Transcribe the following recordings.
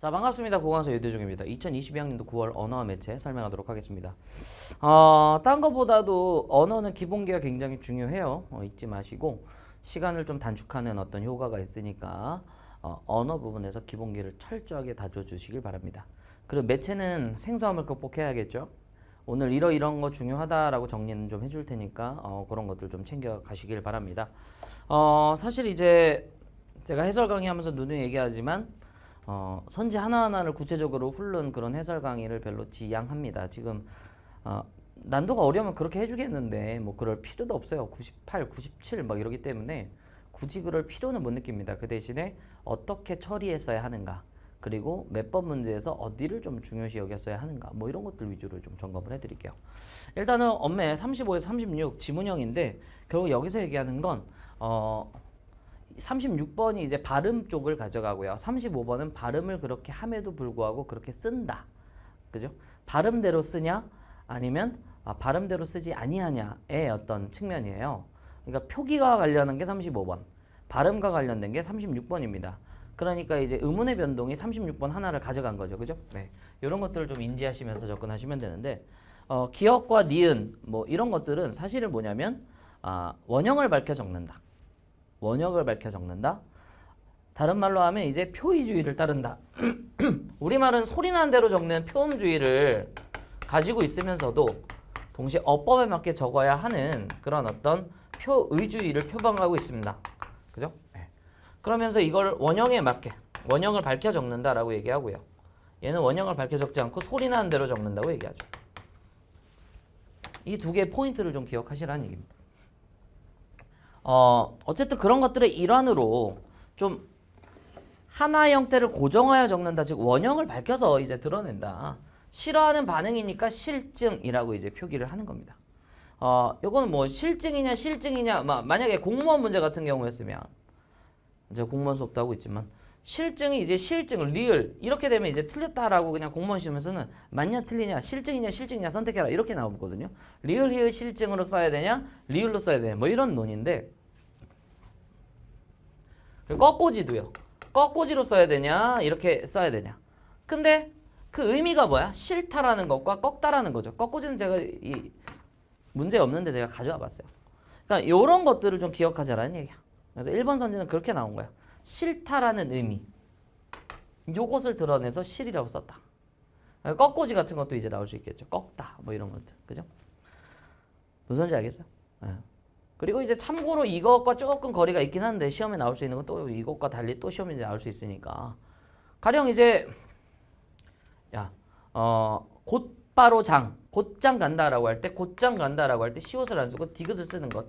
자 반갑습니다. 고강서 유대중입니다. 2022학년도 9월 언어와 매체 설명하도록 하겠습니다. 어, 딴 거보다도 언어는 기본기가 굉장히 중요해요. 어, 잊지 마시고 시간을 좀 단축하는 어떤 효과가 있으니까 어, 언어 부분에서 기본기를 철저하게 다져주시길 바랍니다. 그리고 매체는 생소함을 극복해야겠죠? 오늘 이러이런 거 중요하다라고 정리는 좀 해줄 테니까 어, 그런 것들 좀 챙겨 가시길 바랍니다. 어, 사실 이제 제가 해설 강의하면서 누누이 얘기하지만 어, 선지 하나하나를 구체적으로 훑는 그런 해설 강의를 별로 지양합니다. 지금 어, 난도가 어려우면 그렇게 해주겠는데 뭐 그럴 필요도 없어요. 98, 97 막 이러기 때문에 굳이 그럴 필요는 못 느낍니다. 그 대신에 어떻게 처리했어야 하는가 그리고 몇 번 문제에서 어디를 좀 중요시 여겼어야 하는가 뭐 이런 것들 위주로 좀 점검을 해드릴게요. 일단은 엄매 35에서 36 지문형인데 결국 여기서 얘기하는 건 어, 36번이 이제 발음 쪽을 가져가고요. 35번은 발음을 그렇게 함에도 불구하고 그렇게 쓴다. 그죠? 발음대로 쓰냐 아니면 아, 발음대로 쓰지 아니하냐의 어떤 측면이에요. 그러니까 표기가 관련한 게 35번, 발음과 관련된 게 36번입니다. 그러니까 이제 의문의 변동이 36번 하나를 가져간 거죠. 그죠? 네. 이런 것들을 좀 인지하시면서 접근하시면 되는데 어, 기억과 니은 뭐 이런 것들은 사실은 뭐냐면 아, 원형을 밝혀 적는다. 원형을 밝혀 적는다. 다른 말로 하면 이제 표의주의를 따른다. 우리말은 소리나는 대로 적는 표음주의를 가지고 있으면서도 동시에 어법에 맞게 적어야 하는 그런 어떤 표의주의를 표방하고 있습니다. 그죠? 네. 그러면서 이걸 원형에 맞게 원형을 밝혀 적는다라고 얘기하고요. 얘는 원형을 밝혀 적지 않고 소리나는 대로 적는다고 얘기하죠. 이 두 개의 포인트를 좀 기억하시라는 얘기입니다. 어, 어쨌든 그런 것들의 일환으로 좀 하나의 형태를 고정하여 적는다. 즉 원형을 밝혀서 이제 드러낸다. 싫어하는 반응이니까 실증이라고 이제 표기를 하는 겁니다. 어, 요거는 뭐 실증이냐 실증이냐 마- 만약에 공무원 문제 같은 경우였으면 이제 공무원 수업도 하고 있지만 실증이 이제 실증 리을 이렇게 되면 이제 틀렸다라고 그냥 공무원 시험에서는 맞냐 틀리냐 실증이냐 실증이냐 선택해라 이렇게 나오거든요. 리을 히읗 실증으로 써야 되냐 리을로 써야 되냐 뭐 이런 논인데 그리고 꺾고지도요. 꺾고지로 써야 되냐 이렇게 써야 되냐. 근데 그 의미가 뭐야? 싫다라는 것과 꺾다라는 거죠. 꺾고지는 제가 이 문제 없는데 제가 가져와 봤어요. 그러니까 이런 것들을 좀 기억하자라는 얘기야. 그래서 1번 선지는 그렇게 나온 거야. 싫다라는 의미. 요것을 드러내서 싫이라고 썼다. 꺾고지 같은 것도 이제 나올 수 있겠죠. 꺾다 뭐 이런 것들. 그죠? 무슨 소리인지 알겠어요? 예. 그리고 이제 참고로 이것과 조금 거리가 있긴 한데 시험에 나올 수 있는 건 또 이것과 달리 또 시험에 나올 수 있으니까 가령 이제 야, 어, 곧바로 장, 곧장 간다라고 할 때 곧장 간다라고 할 때 시옷을 안 쓰고 디귿을 쓰는 것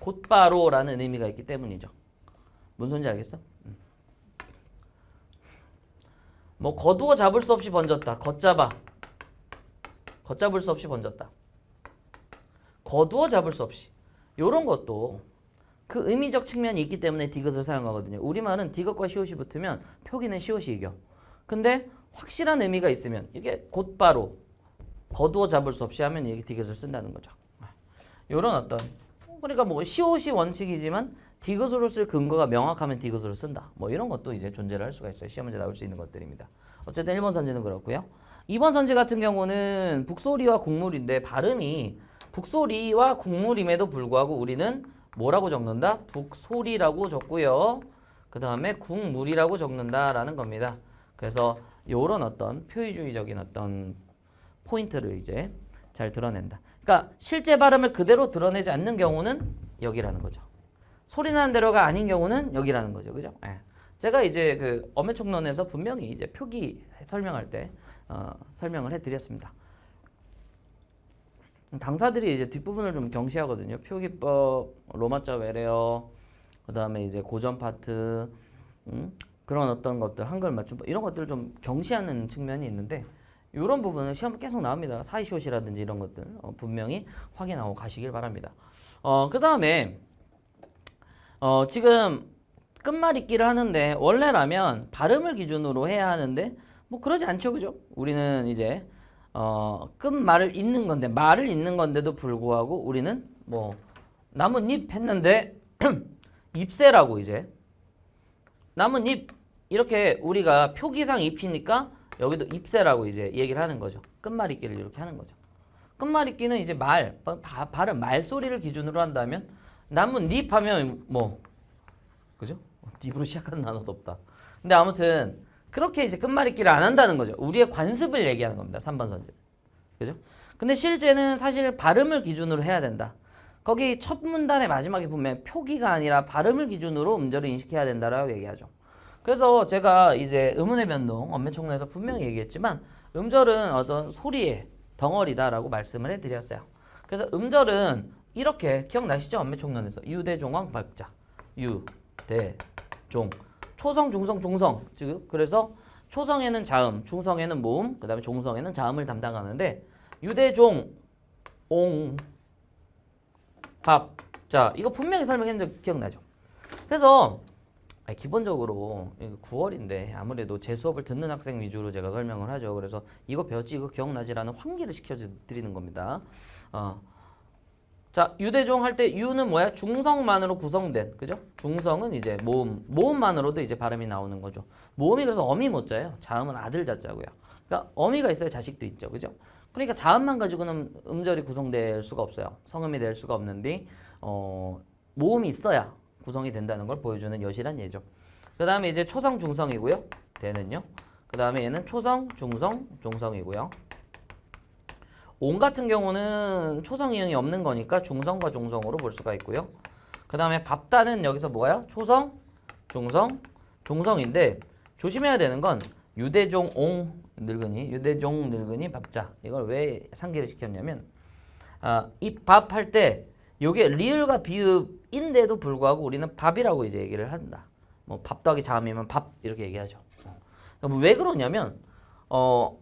곧바로라는 의미가 있기 때문이죠. 무슨 소리인지 알겠어? 음. 뭐 거두어 잡을 수 없이 번졌다. 걷잡아. 걷잡을 수 없이 번졌다. 거두어 잡을 수 없이. 요런 것도 그 의미적 측면이 있기 때문에 디귿을 사용하거든요. 우리말은 디귿과 시옷이 붙으면 표기는 시옷이 이겨. 근데 확실한 의미가 있으면 이게 곧바로 거두어 잡을 수 없이 하면 이게 디귿을 쓴다는 거죠. 요런 어떤 그러니까 뭐 시옷이 원칙이지만 디귿으로 쓸 근거가 명확하면 디귿으로 쓴다. 뭐 이런 것도 이제 존재를 할 수가 있어요. 시험 문제 나올 수 있는 것들입니다. 어쨌든 1번 선지는 그렇고요. 2번 선지 같은 경우는 북소리와 국물인데 발음이 북소리와 국물임에도 불구하고 우리는 뭐라고 적는다? 북소리라고 적고요. 그 다음에 국물이라고 적는다라는 겁니다. 그래서 이런 어떤 표의주의적인 어떤 포인트를 이제 잘 드러낸다. 그러니까 실제 발음을 그대로 드러내지 않는 경우는 여기라는 거죠. 소리 나는 대로가 아닌 경우는 여기라는 거죠. 그죠? 예. 제가 이제 그 어매총론에서 분명히 이제 표기 설명할 때 어, 설명을 해드렸습니다. 당사들이 이제 뒷부분을 좀 경시하거든요. 표기법, 로마자 외래어, 그 다음에 이제 고전 파트, 음? 그런 어떤 것들, 한글 맞춤법 이런 것들을 좀 경시하는 측면이 있는데 이런 부분은 시험 계속 나옵니다. 사이시옷이라든지 이런 것들 어, 분명히 확인하고 가시길 바랍니다. 어, 그 다음에 어, 지금 끝말잇기를 하는데 원래라면 발음을 기준으로 해야 하는데 뭐 그러지 않죠, 그죠? 우리는 이제 어, 끝말을 잇는 건데 말을 잇는 건데도 불구하고 우리는 뭐 나뭇잎 했는데 잎새라고 이제 나뭇잎 이렇게 우리가 표기상 잎이니까 여기도 잎새라고 이제 얘기를 하는 거죠. 끝말잇기를 이렇게 하는 거죠. 끝말잇기는 이제 말, 바, 발음, 말소리를 기준으로 한다면 나무 잎 하면 뭐 그죠? 잎으로 시작하는 단어도 없다. 근데 아무튼 그렇게 이제 끝말잇기를 안 한다는 거죠. 우리의 관습을 얘기하는 겁니다. 3번 선제. 그죠? 근데 실제는 사실 발음을 기준으로 해야 된다. 거기 첫 문단의 마지막에 보면 표기가 아니라 발음을 기준으로 음절을 인식해야 된다라고 얘기하죠. 그래서 제가 이제 의문의 변동 언매총론에서 분명히 얘기했지만 음절은 어떤 소리의 덩어리다라고 말씀을 해드렸어요. 그래서 음절은 이렇게 기억나시죠? 언매총론에서 유대종왕 박자 유대종 초성 중성 종성 지금 그래서 초성에는 자음, 중성에는 모음, 그 다음에 종성에는 자음을 담당하는데 유대종 옹 밥. 자, 이거 분명히 적 기억나죠? 그래서 기본적으로 9월인데 아무래도 제 수업을 듣는 학생 위주로 제가 설명을 하죠. 그래서 이거 배웠지 이거 기억나지라는 환기를 시켜드리는 겁니다. 어. 자, 유대종 할 때 유는 뭐야? 중성만으로 구성된, 그죠? 중성은 이제 모음, 모음만으로도 이제 발음이 나오는 거죠. 모음이 그래서 어미 못자예요. 자음은 아들 자자고요. 그러니까 어미가 있어야 자식도 있죠, 그죠? 그러니까 자음만 가지고는 음절이 구성될 수가 없어요. 성음이 될 수가 없는데 어, 모음이 있어야 구성이 된다는 걸 보여주는 여실한 예죠. 그 다음에 이제 초성 중성이고요. 대는요. 그 다음에 얘는 초성 중성 종성이고요. 온 같은 경우는 초성 이응이 없는 거니까 중성과 종성으로 볼 수가 있고요. 그 다음에 밥다는 여기서 뭐야? 초성, 중성, 종성인데 조심해야 되는 건 유대종 옹 늙은이, 유대종 늙은이 밥자 이걸 왜 상기를 시켰냐면 아, 이 밥 할 때 요게 리을과 비읍인데도 불구하고 우리는 밥이라고 이제 얘기를 한다. 뭐 밥 더하기 자음이면 밥 이렇게 얘기하죠. 그러니까 왜 그러냐면 어,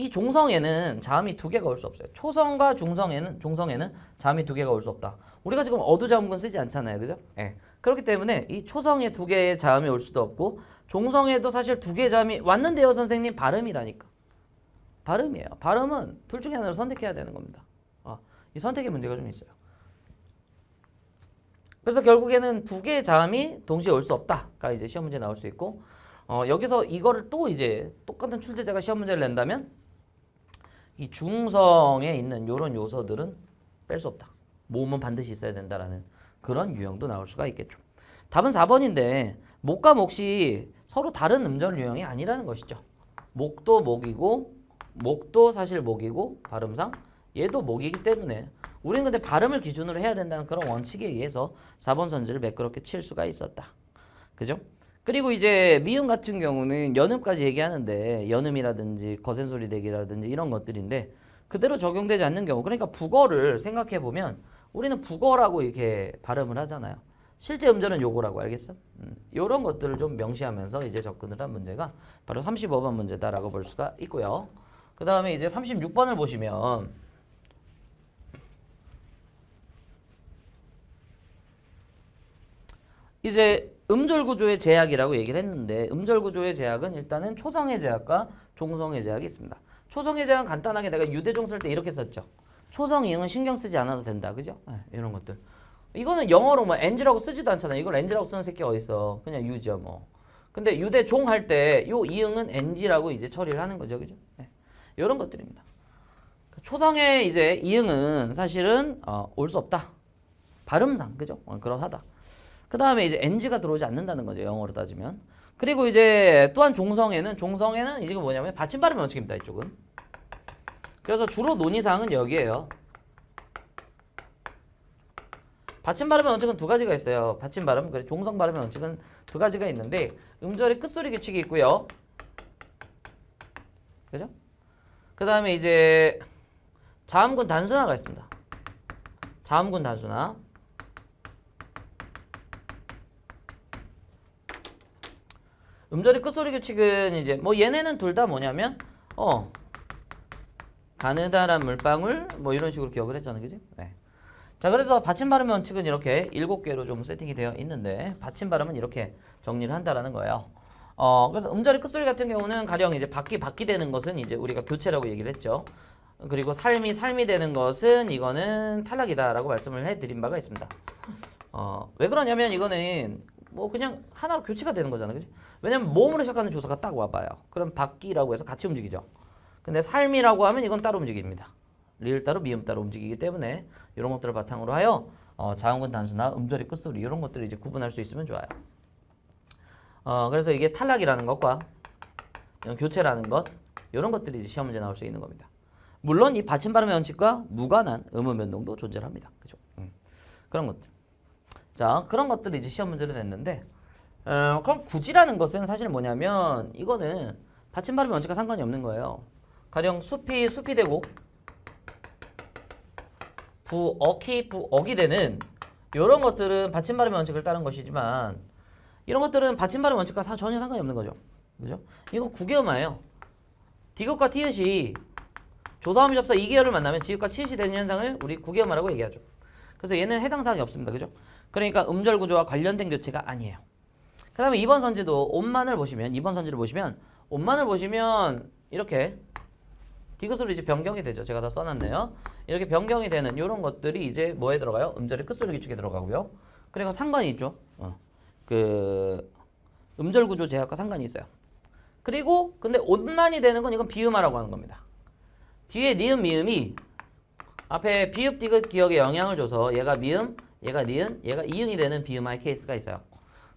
이 종성에는 자음이 두 개가 올 수 없어요. 초성과 중성에는 종성에는 자음이 두 개가 올 수 없다. 우리가 지금 어두자음군 쓰지 않잖아요, 그죠? 예. 그렇기 때문에 이 초성에 두 개의 자음이 올 수도 없고 종성에도 사실 두 개의 자음이 왔는데요, 선생님 발음이라니까. 발음이에요. 발음은 둘 중에 하나를 선택해야 되는 겁니다. 아, 이 선택의 문제가 좀 있어요. 그래서 결국에는 두 개의 자음이 동시에 올 수 없다가 이제 시험 문제 나올 수 있고 어, 여기서 이거를 또 이제 똑같은 출제자가 시험 문제를 낸다면 이 중성에 있는 이런 요소들은 뺄 수 없다. 모음은 반드시 있어야 된다라는 그런 유형도 나올 수가 있겠죠. 답은 4번인데 목과 목시 서로 다른 음절 유형이 아니라는 것이죠. 목도 목이고 목도 사실 목이고 발음상 얘도 목이기 때문에 우리는 근데 발음을 기준으로 해야 된다는 그런 원칙에 의해서 4번 선지를 매끄럽게 칠 수가 있었다. 그죠? 그리고 이제 미음 같은 경우는 연음까지 얘기하는데 연음이라든지 거센 소리 대기라든지 이런 것들인데 그대로 적용되지 않는 경우 그러니까 국어를 생각해 보면 우리는 국어라고 이렇게 발음을 하잖아요. 실제 음절은 요거라고 알겠어? 음, 이런 것들을 좀 명시하면서 이제 접근을 한 문제가 바로 35번 문제다라고 볼 수가 있고요. 그 다음에 이제 36번을 보시면 이제 음절 구조의 제약이라고 얘기를 했는데 음절 구조의 제약은 일단은 초성의 제약과 종성의 제약이 있습니다. 초성의 제약은 간단하게 내가 유대종 쓸 때 이렇게 썼죠. 초성 이응은 신경 쓰지 않아도 된다. 그죠? 네, 이런 것들. 이거는 영어로 뭐 ng라고 쓰지도 않잖아. 이걸 ng라고 쓰는 새끼가 어딨어. 그냥 유죠 뭐. 근데 유대종 할 때 요 이응은 ng라고 이제 처리를 하는 거죠. 그죠? 네, 이런 것들입니다. 초성의 이제 이응은 사실은 어, 올 수 없다. 발음상 그죠? 어, 그러하다. 그 다음에 이제 ng가 들어오지 않는다는 거죠. 영어로 따지면. 그리고 이제 또한 종성에는 종성에는 이게 뭐냐면 받침 발음의 원칙입니다. 이쪽은. 그래서 주로 논의사항은 여기에요. 받침 발음의 원칙은 두 가지가 있어요. 받침 발음, 그리고 종성 발음의 원칙은 두 가지가 있는데 음절의 끝소리 규칙이 있고요. 그죠? 그 다음에 이제 자음군 단순화가 있습니다. 자음군 단순화. 음절의 끝소리 규칙은 이제 뭐 얘네는 둘 다 뭐냐면 어 가느다란 물방울 뭐 이런 식으로 기억을 했잖아요, 그지? 네. 자 그래서 받침 발음 원칙은 이렇게 일곱 개로 좀 세팅이 되어 있는데 받침 발음은 이렇게 정리를 한다라는 거예요. 어 그래서 음절의 끝소리 같은 경우는 가령 이제 바퀴 바퀴 되는 것은 이제 우리가 교체라고 얘기를 했죠. 그리고 삶이 삶이 되는 것은 이거는 탈락이다라고 말씀을 해드린 바가 있습니다. 어 왜 그러냐면 이거는 뭐 그냥 하나로 교체가 되는 거잖아, 그지? 왜냐면 모음으로 시작하는 조사가 딱 와봐요. 그럼 바뀌라고 해서 같이 움직이죠. 근데 삶이라고 하면 이건 따로 움직입니다. 리을 따로 미음 따로 움직이기 때문에 이런 것들을 바탕으로 하여 어, 자음근 단수나 음절의 끝소리 이런 것들을 이제 구분할 수 있으면 좋아요. 어, 그래서 이게 탈락이라는 것과 교체라는 것 이런 것들이 시험 문제 나올 수 있는 겁니다. 물론 이 받침 발음의 원칙과 무관한 음음 변동도 존재합니다. 그죠? 음. 그런 것들. 자, 그런 것들이 이제 시험 문제로 냈는데, 어, 그럼 굳이라는 것은 사실 뭐냐면 이거는 받침 발음의 원칙과 상관이 없는 거예요. 가령 숲이 숲이 되고 부어키 부억이 되는 이런 것들은 받침 발음의 원칙을 따른 것이지만 이런 것들은 받침 발음 원칙과 사- 전혀 상관이 없는 거죠. 그죠? 이거 구개음화예요. 디귿과 티읕이 조사음이 접사 2계열을 만나면 지읒과 치읓이 되는 현상을 우리 구개음화라고 얘기하죠. 그래서 얘는 해당 사항이 없습니다. 그죠? 그러니까 음절 구조와 관련된 교체가 아니에요. 그 다음에 2번 선지도 옷만을 보시면 2번 선지를 보시면 옷만을 보시면 이렇게 디귿으로 이제 변경이 되죠. 제가 다 써놨네요. 이렇게 변경이 되는 이런 것들이 이제 뭐에 들어가요? 음절의 끝소리 기축에 들어가고요. 그리고 상관이 있죠. 어. 그 음절 구조 제약과 상관이 있어요. 그리고 근데 옷만이 되는 건 이건 비음화라고 하는 겁니다. 뒤에 니은 미음이 앞에 비읍 디귿 기억에 영향을 줘서 얘가 미음, 얘가 니은, 얘가 이응이 되는 비음화의 케이스가 있어요.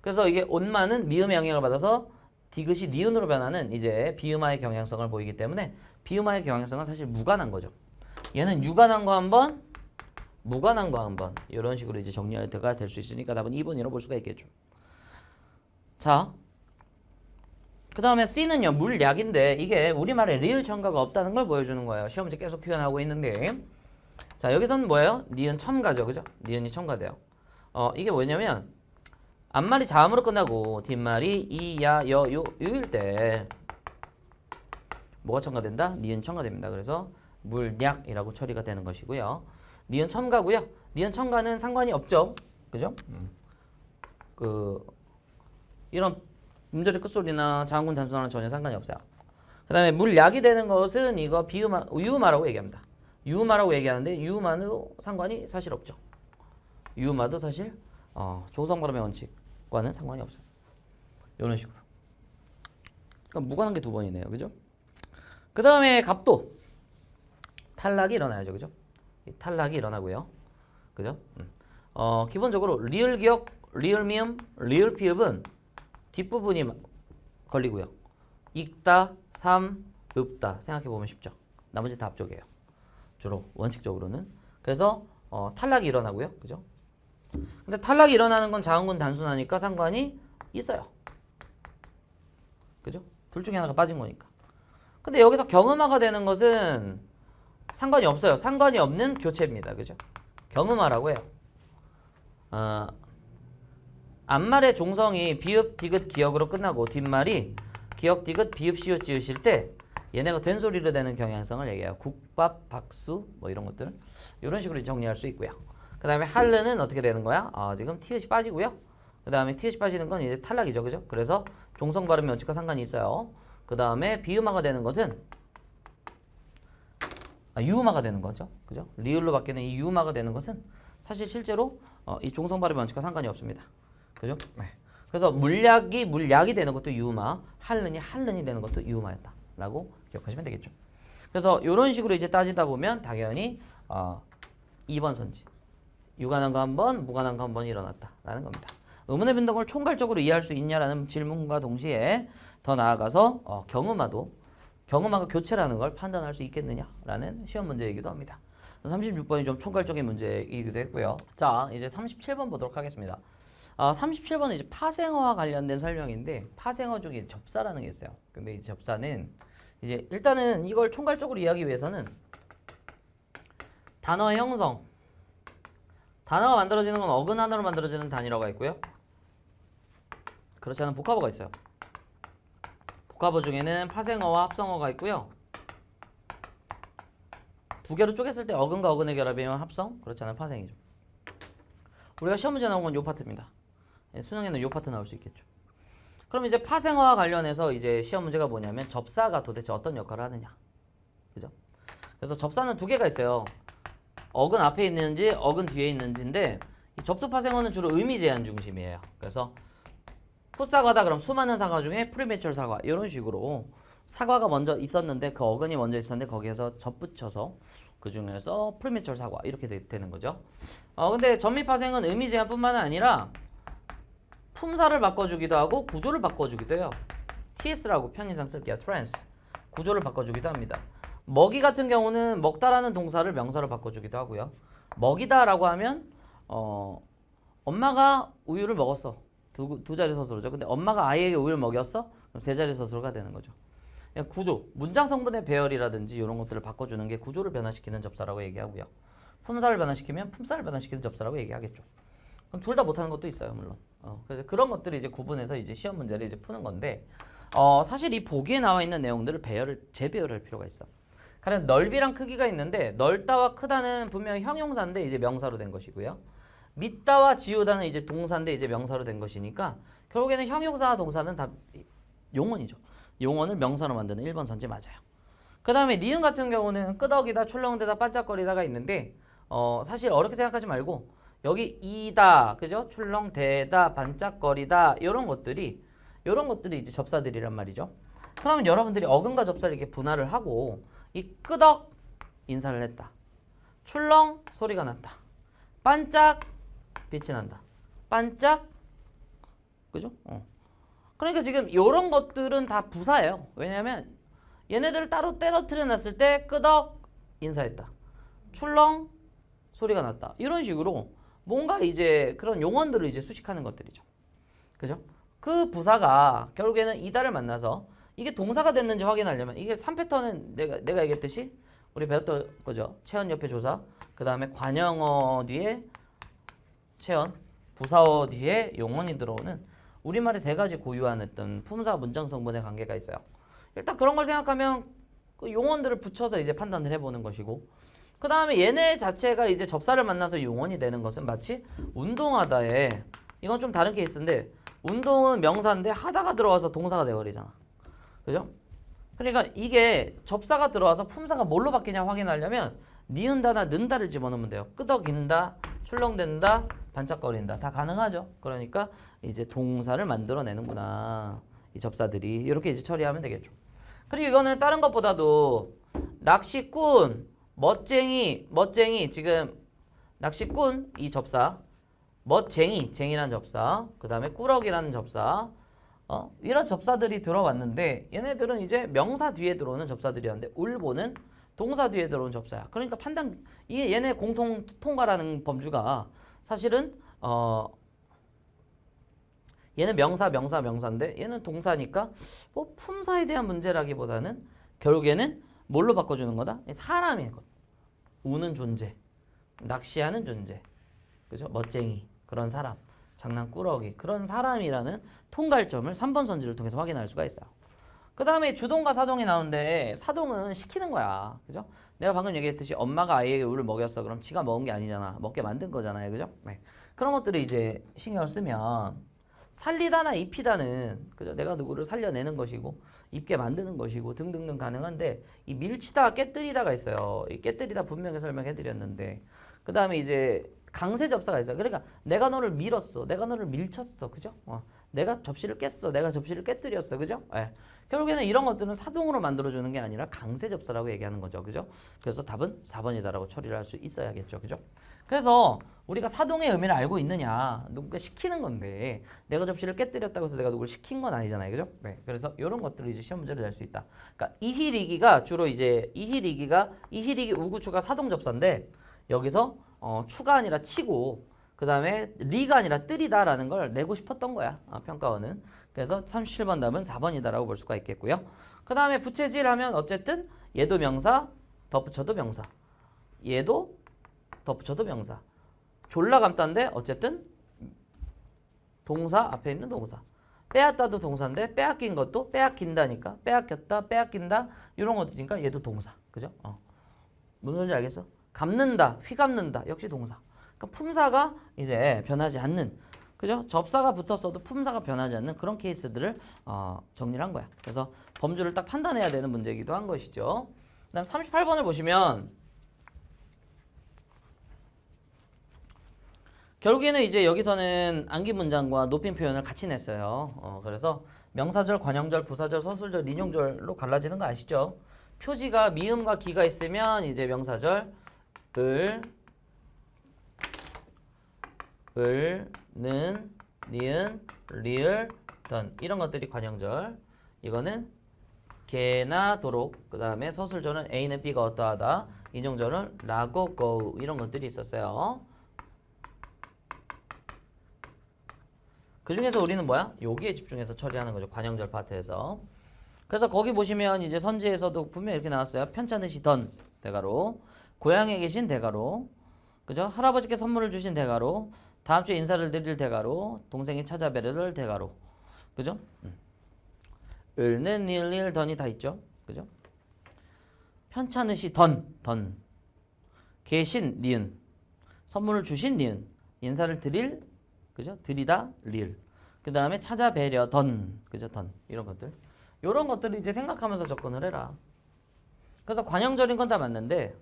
그래서 이게 옷만은 미음의 영향을 받아서 디귿이 니은으로 변하는 이제 비음화의 경향성을 보이기 때문에 비음화의 경향성은 사실 무관한 거죠. 얘는 유관한 거 한 번, 무관한 거 한 번. 이런 식으로 이제 정리할 때가 될 수 있으니까 답은 2번이라고 볼 수가 있겠죠. 자, 그 다음에 C는요 물약인데 이게 우리말에 리을 첨가가 없다는 걸 보여주는 거예요. 시험 문제 계속 표현하고 있는데 자 여기서는 뭐예요? 니은 첨가죠, 그죠? 니은이 첨가돼요. 어 이게 뭐냐면 앞말이 자음으로 끝나고 뒷말이 이, 야, 여, 요, 요일 때 뭐가 첨가된다? 니은 첨가됩니다. 그래서 물약이라고 처리가 되는 것이고요. 니은 첨가고요. 니은 첨가는 상관이 없죠, 그죠? 음. 그 이런 음절의 끝소리나 자음군 단순화는 전혀 상관이 없어요. 그 다음에 물약이 되는 것은 이거 비음화, 유음화라고 얘기합니다. 유음화라고 얘기하는데 유음화도 상관이 사실 없죠. 유음화도 사실 어, 조성 발음의 원칙과는 상관이 없어요. 이런 식으로. 그러니까 무관한 게 두 번이네요. 그죠? 그 다음에 갑도. 탈락이 일어나야죠. 그죠? 이 탈락이 일어나고요. 그죠? 음. 어, 기본적으로 리을 기억, 리을 미음, 리을 피읍은 뒷부분이 걸리고요. 읽다, 삼, 읍다 생각해 보면 쉽죠. 나머지 다 앞쪽이에요. 주로 원칙적으로는. 그래서 어, 탈락이 일어나고요. 그죠? 근데 탈락이 일어나는 건 자음군 단순하니까 상관이 있어요. 그죠? 둘 중에 하나가 빠진 거니까. 근데 여기서 경음화가 되는 것은 상관이 없어요. 상관이 없는 교체입니다. 그죠? 경음화라고 해요. 어, 앞말의 종성이 비읍, 디귿, 기역으로 끝나고 뒷말이 기역, 디귿, 비읍, 시옷 지으실 때 얘네가 된 소리로 되는 경향성을 얘기해요. 국밥, 박수 뭐 이런 것들 이런 식으로 정리할 수 있고요. 그 다음에 할르는 어떻게 되는 거야? 아, 지금 티읕이 빠지고요. 그 다음에 티읕이 빠지는 건 이제 탈락이죠. 그죠? 그래서 종성 발음의 원칙과 상관이 있어요. 그 다음에 비음화가 되는 것은 아, 유음화가 되는 거죠. 그죠? 리을로 바뀌는 이 유음화가 되는 것은 사실 실제로 어, 이 종성 발음의 원칙과 상관이 없습니다. 그죠? 네. 그래서 물약이 물약이 되는 것도 유음화, 할른이 할른이 되는 것도 유음화였다라고 기억하시면 되겠죠. 그래서 이런 식으로 이제 따지다 보면 당연히 어, 2번 선지 유관한 거 한 번, 무관한 거 한 번 일어났다라는 겁니다. 의문의 변동을 총괄적으로 이해할 수 있냐라는 질문과 동시에 더 나아가서 어, 경음화도 경음화가 교체라는 걸 판단할 수 있겠느냐라는 시험 문제이기도 합니다. 36번이 좀 총괄적인 문제이기도 했고요. 자, 이제 37번 보도록 하겠습니다. 아, 37번은 이제 파생어와 관련된 설명인데 파생어 중에 접사라는 게 있어요. 근데 이 접사는 이제 일단은 이걸 총괄적으로 이해하기 위해서는 단어의 형성 단어가 만들어지는 건 어근 하나로 만들어지는 단위라고 있고요. 그렇지 않은 복합어가 있어요. 복합어 중에는 파생어와 합성어가 있고요. 두 개로 쪼갰을 때 어근과 어근의 결합이면 합성, 그렇지 않은 파생이죠. 우리가 시험 문제 나온 건이 파트입니다. 예, 수능에는 이 파트 나올 수 있겠죠. 그럼 이제 파생어와 관련해서 이제 시험 문제가 뭐냐면 접사가 도대체 어떤 역할을 하느냐. 그죠? 그래서 접사는 두 개가 있어요. 어근 앞에 있는지 어근 뒤에 있는지인데 이 접두 파생어는 주로 의미 제한 중심이에요. 그래서 풋사과다 그럼 수많은 사과 중에 프리메철 사과 이런 식으로 사과가 먼저 있었는데 그 어근이 먼저 있었는데 거기에서 접붙여서 그 중에서 프리메철 사과 이렇게 되, 는 거죠. 어 근데 전미 파생은 의미 제한뿐만 아니라 품사를 바꿔주기도 하고 구조를 바꿔주기도 해요. TS라고 평인상 쓸게요. 트랜스 구조를 바꿔주기도 합니다. 먹이 같은 경우는 먹다라는 동사를 명사로 바꿔주기도 하고요. 먹이다라고 하면 어 엄마가 우유를 먹었어. 두, 두 자리 서술어죠. 근데 엄마가 아이에게 우유를 먹였어? 그럼 세 자리 서술어가 되는 거죠. 구조, 문장 성분의 배열이라든지 이런 것들을 바꿔주는 게 구조를 변화시키는 접사라고 얘기하고요. 품사를 변화시키면 품사를 변화시키는 접사라고 얘기하겠죠. 그럼 둘 다 못하는 것도 있어요, 물론. 어, 그래서 그런 것들을 이제 구분해서 이제 시험 문제를 이제 푸는 건데, 어, 사실 이 보기에 나와 있는 내용들을 배열을 재배열할 필요가 있어. 가령 넓이랑 크기가 있는데 넓다와 크다는 분명히 형용사인데 이제 명사로 된 것이고요. 믿다와 지우다는 이제 동사인데 이제 명사로 된 것이니까 결국에는 형용사와 동사는 다 용언이죠. 용언을 명사로 만드는 1번 선지 맞아요. 그 다음에 니은 같은 경우는 끄덕이다, 출렁대다, 반짝거리다가 있는데 어, 사실 어렵게 생각하지 말고 여기 이다, 그죠? 출렁대다, 반짝거리다 이런 것들이 이런 것들이 이제 접사들이란 말이죠. 그러면 여러분들이 어근과 접사를 이렇게 분할을 하고 이 끄덕 인사를 했다. 출렁 소리가 났다. 반짝 빛이 난다. 반짝 그죠? 어. 그러니까 지금 이런 것들은 다 부사예요. 왜냐하면 얘네들을 따로 때려트려 놨을 때 끄덕 인사했다. 출렁 소리가 났다. 이런 식으로 뭔가 이제 그런 용언들을 이제 수식하는 것들이죠. 그죠? 그 부사가 결국에는 이다를 만나서 이게 동사가 됐는지 확인하려면 이게 3패턴은 내가 내가 얘기했듯이 우리 배웠던 거죠. 체언 옆에 조사, 그 다음에 관형어 뒤에 체언, 부사어 뒤에 용언이 들어오는 우리말의 세 가지 고유한 어떤 품사 문장 성분의 관계가 있어요. 일단 그런 걸 생각하면 그 용언들을 붙여서 이제 판단을 해보는 것이고 그 다음에 얘네 자체가 이제 접사를 만나서 용언이 되는 것은 마치 운동하다에 이건 좀 다른 케이스인데 운동은 명사인데 하다가 들어와서 동사가 돼버리잖아. 그죠? 그러니까 이게 접사가 들어와서 품사가 뭘로 바뀌냐 확인하려면 니은다나 는다를 집어넣으면 돼요. 끄덕인다, 출렁댄다, 반짝거린다. 다 가능하죠. 그러니까 이제 동사를 만들어내는구나. 이 접사들이 이렇게 이제 처리하면 되겠죠. 그리고 이거는 다른 것보다도 낚시꾼, 멋쟁이, 멋쟁이 지금 낚시꾼 이 접사, 멋쟁이, 쟁이라는 접사, 그 다음에 꾸러기라는 접사, 어, 이런 접사들이 들어왔는데 얘네들은 이제 명사 뒤에 들어오는 접사들이었는데 울보는 동사 뒤에 들어온 접사야. 그러니까 판단 이게 얘네 공통 통과라는 범주가 사실은 어 얘는 명사 명사 명사인데 얘는 동사니까 뭐 품사에 대한 문제라기보다는 결국에는 뭘로 바꿔주는 거다? 사람의 것. 우는 존재, 낚시하는 존재, 그죠? 멋쟁이 그런 사람, 장난꾸러기 그런 사람이라는 통갈점을 3번 선지를 통해서 확인할 수가 있어요. 그 다음에 주동과 사동이 나오는데 사동은 시키는 거야. 그죠? 내가 방금 얘기했듯이 엄마가 아이에게 우유를 먹였어. 그럼 지가 먹은 게 아니잖아. 먹게 만든 거잖아요. 그죠? 네. 그런 것들을 이제 신경을 쓰면 살리다나 입히다는 그죠? 내가 누구를 살려내는 것이고 입게 만드는 것이고 등등등 가능한데 이 밀치다 깨뜨리다가 있어요. 이 깨뜨리다 분명히 설명해 드렸는데 그 다음에 이제 강세 접사가 있어요. 그러니까 내가 너를 밀었어. 내가 너를 밀쳤어. 그죠? 어. 내가 접시를 깼어. 내가 접시를 깨뜨렸어. 그죠? 예. 결국에는 이런 것들은 사동으로 만들어주는 게 아니라 강세 접사라고 얘기하는 거죠. 그죠? 그래서 답은 4번이다라고 처리를 할 수 있어야겠죠. 그죠? 그래서 우리가 사동의 의미를 알고 있느냐. 누군가 시키는 건데 내가 접시를 깨뜨렸다고 해서 내가 누굴 시킨 건 아니잖아요. 그죠? 네. 그래서 이런 것들을 이제 시험 문제를 낼수 있다. 그러니까 이희리기가 주로 이제 이희리기가 이희리기 우구추가 사동 접사인데 여기서 어, 추가 아니라 치고 그 다음에 리가 아니라 뜨리다라는 걸 내고 싶었던 거야. 아, 평가원은. 그래서 37번 답은 4번이다라고 볼 수가 있겠고요. 그 다음에 부채질 하면 어쨌든 얘도 명사, 덧붙여도 명사. 얘도 덧붙여도 명사. 졸라 감딴데 어쨌든 동사 앞에 있는 동사. 빼앗다도 동사인데 빼앗긴 것도 빼앗긴다니까. 빼앗겼다, 빼앗긴다 이런 것들이니까 얘도 동사. 그죠? 어. 무슨 소리인지 알겠어? 갚는다, 휘감는다 역시 동사. 그러니까 품사가 이제 변하지 않는 그죠? 접사가 붙었어도 품사가 변하지 않는 그런 케이스들을 어, 정리를 한 거야. 그래서 범주를 딱 판단해야 되는 문제이기도 한 것이죠. 그 다음 38번을 보시면 결국에는 이제 여기서는 안기 문장과 높임 표현을 같이 냈어요. 어, 그래서 명사절, 관형절, 부사절, 서술절, 인용절로 갈라지는 거 아시죠? 표지가 미음과 기가 있으면 이제 명사절 을, 을, 는, 니은, 리을, 던 이런 것들이 관형절. 이거는 개나 도록 그 다음에 서술절은 A는 B가 어떠하다 인용절은 라고 go 이런 것들이 있었어요. 그 중에서 우리는 뭐야? 여기에 집중해서 처리하는 거죠. 관형절 파트에서. 그래서 거기 보시면 이제 선지에서도 분명 이렇게 나왔어요. 편찮으시 던 대가로, 고향에 계신 대가로, 그죠? 할아버지께 선물을 주신 대가로, 다음 주에 인사를 드릴 대가로, 동생이 찾아뵈를 대가로, 그죠? 음. 을는 일일 던이 다 있죠, 그죠? 편찮으시 던 던, 계신 니은, 선물을 주신 니은, 인사를 드릴 그죠? 드리다 리을. 그 다음에 찾아뵈려 던 그죠? 던 이런 것들. 이런 것들을 이제 생각하면서 접근을 해라. 그래서 관형절인 건 다 맞는데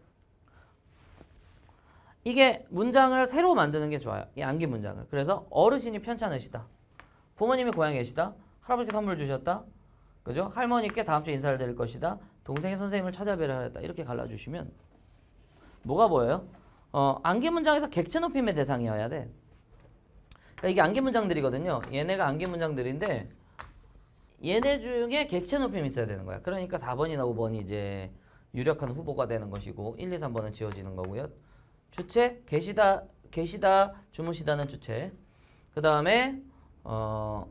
이게 문장을 새로 만드는 게 좋아요. 이 암기 문장을. 그래서 어르신이 편찮으시다. 부모님이 고향에 계시다. 할아버지께 선물 주셨다. 그죠? 할머니께 다음 주에 인사를 드릴 것이다. 동생의 선생님을 찾아뵈려 하였다. 이렇게 갈라주시면 뭐가 보여요? 어, 암기 문장에서 객체 높임의 대상이어야 돼. 그러니까 이게 암기 문장들이거든요. 얘네가 암기 문장들인데 얘네 중에 객체 높임이 있어야 되는 거야. 그러니까 4번이나 5번이 이제 유력한 후보가 되는 것이고 1, 2, 3번은 지워지는 거고요. 주체 계시다 계시다 주무시다는 주체. 그 다음에 어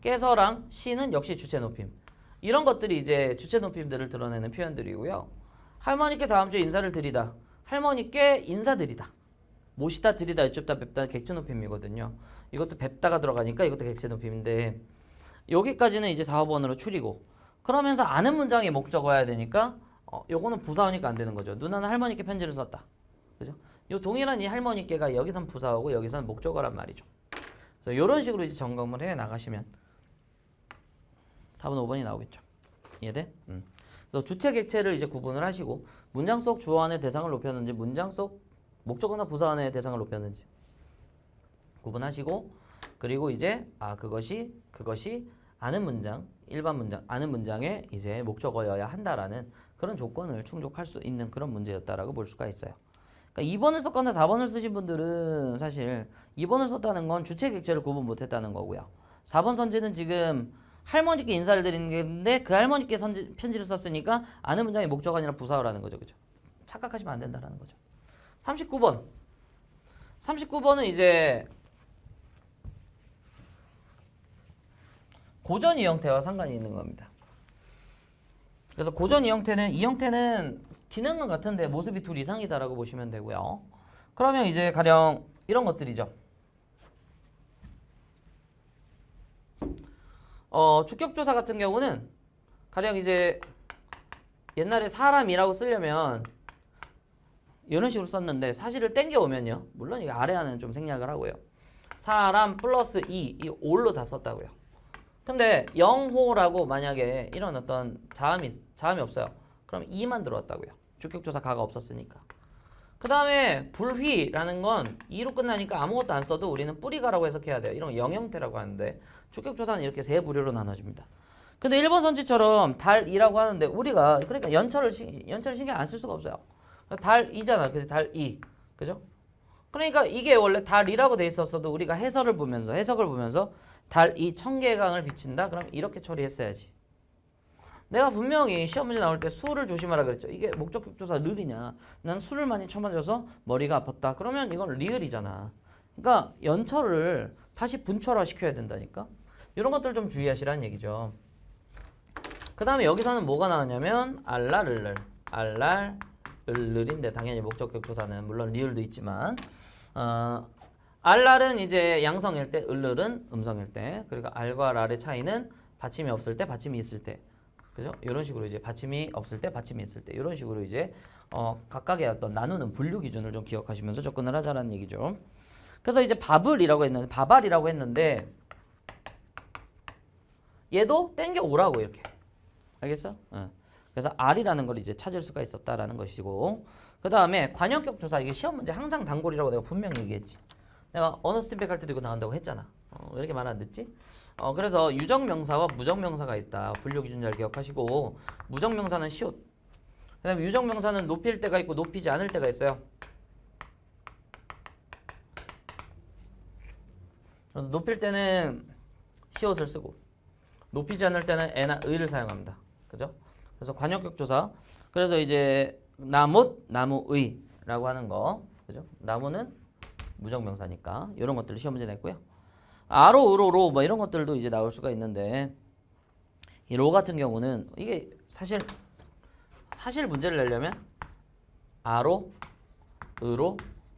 깨서랑 시는 역시 주체 높임. 이런 것들이 이제 주체 높임들을 드러내는 표현들이고요. 할머니께 다음 주에 인사를 드리다. 할머니께 인사드리다. 모시다 드리다 여쭙다 뵙다 객체 높임이거든요. 이것도 뵙다가 들어가니까 이것도 객체 높임인데 여기까지는 이제 4, 5번으로 추리고 그러면서 아는 문장이 목적어야 되니까 어, 요거는 부사어니까 안 되는 거죠. 누나는 할머니께 편지를 썼다. 그죠? 요 동일한 이 할머니께가 여기선 부사어고 여기선 목적어란 말이죠. 그래서 요런 식으로 이제 점검을 해 나가시면 답은 5번이 나오겠죠. 이해돼? 음. 그래서 주체 객체를 이제 구분을 하시고 문장 속 주어 안의 대상을 높였는지 문장 속 목적어나 부사 안의 대상을 높였는지 구분하시고 그리고 이제 아 그것이 그것이 아는 문장 일반 문장 아는 문장의 이제 목적어여야 한다라는 그런 조건을 충족할 수 있는 그런 문제였다라고 볼 수가 있어요. 그러니까 2번을 썼거나 4번을 쓰신 분들은 사실 2번을 썼다는 건 주체 객체를 구분 못했다는 거고요. 4번 선지는 지금 할머니께 인사를 드리는 건데 그 할머니께 선지, 편지를 썼으니까 아는 문장의 목적어 아니라 부사어라는 거죠. 그죠? 착각하시면 안 된다라는 거죠. 39번. 39번은 이제 고전 이 형태와 상관이 있는 겁니다. 그래서 고전 이 형태는 이 형태는 기능은 같은데 모습이 둘 이상이다라고 보시면 되고요. 그러면 이제 가령 이런 것들이죠. 어, 주격조사 같은 경우는 가령 이제 옛날에 사람이라고 쓰려면 이런 식으로 썼는데 사실을 땡겨 오면요. 물론 이게 아래 하는 좀 생략을 하고요. 사람 플러스 이, 이 올로 다 썼다고요. 근데 영호라고 만약에 이런 어떤 자음이 자음이 없어요. 그럼 이만 들어왔다고요. 주격조사 가가 없었으니까. 그 다음에 불휘라는 건 이로 끝나니까 아무것도 안 써도 우리는 뿌리가라고 해석해야 돼요. 이런 건 영형태라고 하는데 주격조사는 이렇게 세 부류로 나눠집니다. 근데 1번 선지처럼 달이라고 하는데 우리가 그러니까 연철을 시, 연철을 신경 안 쓸 수가 없어요. 달이잖아. 그래서 달이. 그죠? 그러니까 이게 원래 달이라고 돼 있었어도 우리가 해설을 보면서 해석을 보면서 달이 청계강을 비친다. 그럼 이렇게 처리했어야지. 내가 분명히 시험 문제 나올 때 수를 조심하라 그랬죠. 이게 목적격 조사 르이냐? 난 수를 많이 쳐맞아서 머리가 아팠다. 그러면 이건 리을이잖아. 그러니까 연철을 다시 분철화 시켜야 된다니까. 이런 것들 좀 주의하시라는 얘기죠. 그 다음에 여기서는 뭐가 나왔냐면 알랄을를 알랄 을을인데 당연히 목적격 조사는 물론 리을도 있지만 어, 알랄은 이제 양성일 때 을을은 음성일 때 그리고 알과 랄의 차이는 받침이 없을 때 받침이 있을 때 그죠? 이런 식으로 이제 받침이 없을 때 받침이 있을 때 이런 식으로 이제 어, 각각의 어떤 나누는 분류 기준을 좀 기억하시면서 접근을 하자라는 얘기죠. 그래서 이제 밥을이라고 했는데 밥알이라고 했는데 얘도 땡겨 오라고 이렇게 알겠어? 어. 그래서 R이라는 걸 이제 찾을 수가 있었다라는 것이고 그 다음에 관형격 조사 이게 시험 문제 항상 단골이라고 내가 분명히 얘기했지 내가 언어 스팀백 할 때도 이거 나온다고 했잖아. 어, 왜 이렇게 말 안 듣지? 어, 그래서 유정명사와 무정명사가 있다. 분류 기준 잘 기억하시고 무정명사는 시옷. 그다음에 유정명사는 높일 때가 있고 높이지 않을 때가 있어요. 그래서 높일 때는 시옷을 쓰고 높이지 않을 때는 에나 의를 사용합니다. 그죠? 그래서 관역격 조사. 그래서 이제 나뭇, 나무의라고 하는 거. 그죠? 나무는 무정명사니까 이런 것들 시험 문제 냈고요. 아로, 으로, 로 뭐 이런 것들도 이제 나올 수가 있는데 이 로 같은 경우는 이게 사실 사실 문제를 내려면 아로, 으로,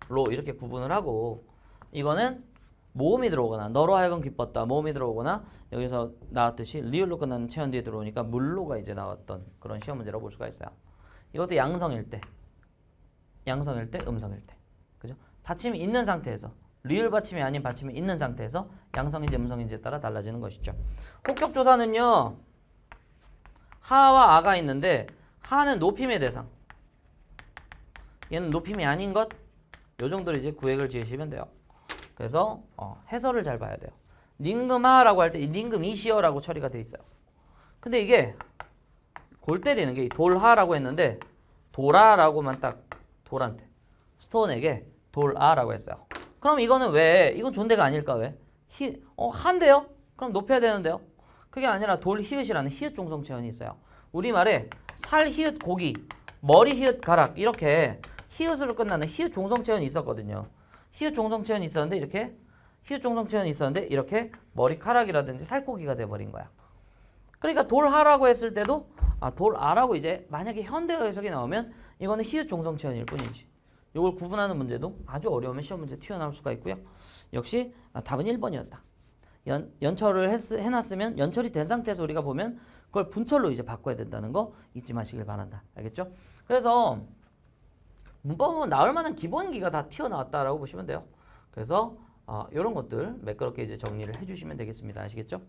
로 이렇게 구분을 하고 이거는 모음이 들어오거나 너로 하여금 기뻤다 모음이 들어오거나 여기서 나왔듯이 리을로 끝나는 체온 뒤에 들어오니까 물로가 이제 나왔던 그런 시험 문제라고 볼 수가 있어요. 이것도 양성일 때, 양성일 때, 음성일 때, 그죠? 받침이 있는 상태에서 리을 받침이 아닌 받침이 있는 상태에서 양성인지 음성인지에 따라 달라지는 것이죠. 혹격 조사는요 하와 아가 있는데 하는 높임의 대상, 얘는 높임이 아닌 것, 요 정도로 이제 구획을 지으시면 돼요. 그래서 어, 해설을 잘 봐야 돼요. 닝금하라고 할 때 닝금 이시어라고 처리가 돼 있어요. 근데 이게 골 때리는 게 돌하라고 했는데 도라라고만 딱 돌한테 스톤에게 돌아라고 했어요. 그럼 이거는 왜 이건 존대가 아닐까 왜? 히, 어 한데요? 그럼 높여야 되는데요? 그게 아니라 돌 히읗이라는 히읗 종성 체언이 있어요. 우리말에 살 히읗 고기, 머리 히읗 가락 이렇게 히읗으로 끝나는 히읗 종성 체언이 있었거든요. 히읗 종성 체언이 있었는데 이렇게 히읗 종성 체언이 있었는데 이렇게 머리카락이라든지 살코기가 돼 버린 거야. 그러니까 돌하라고 했을 때도 아 돌아라고 이제 만약에 현대어 해석이 나오면 이거는 히읗 종성 체언일 뿐이지. 이걸 구분하는 문제도 아주 어려우면 시험 문제 튀어나올 수가 있고요. 역시 아, 답은 1번이었다. 연, 연철을 했, 해놨으면 연철이 된 상태에서 우리가 보면 그걸 분철로 이제 바꿔야 된다는 거 잊지 마시길 바란다. 알겠죠? 그래서 문법은 나올 만한 기본기가 다 튀어나왔다라고 보시면 돼요. 그래서 어, 이런 것들 매끄럽게 이제 정리를 해주시면 되겠습니다. 아시겠죠?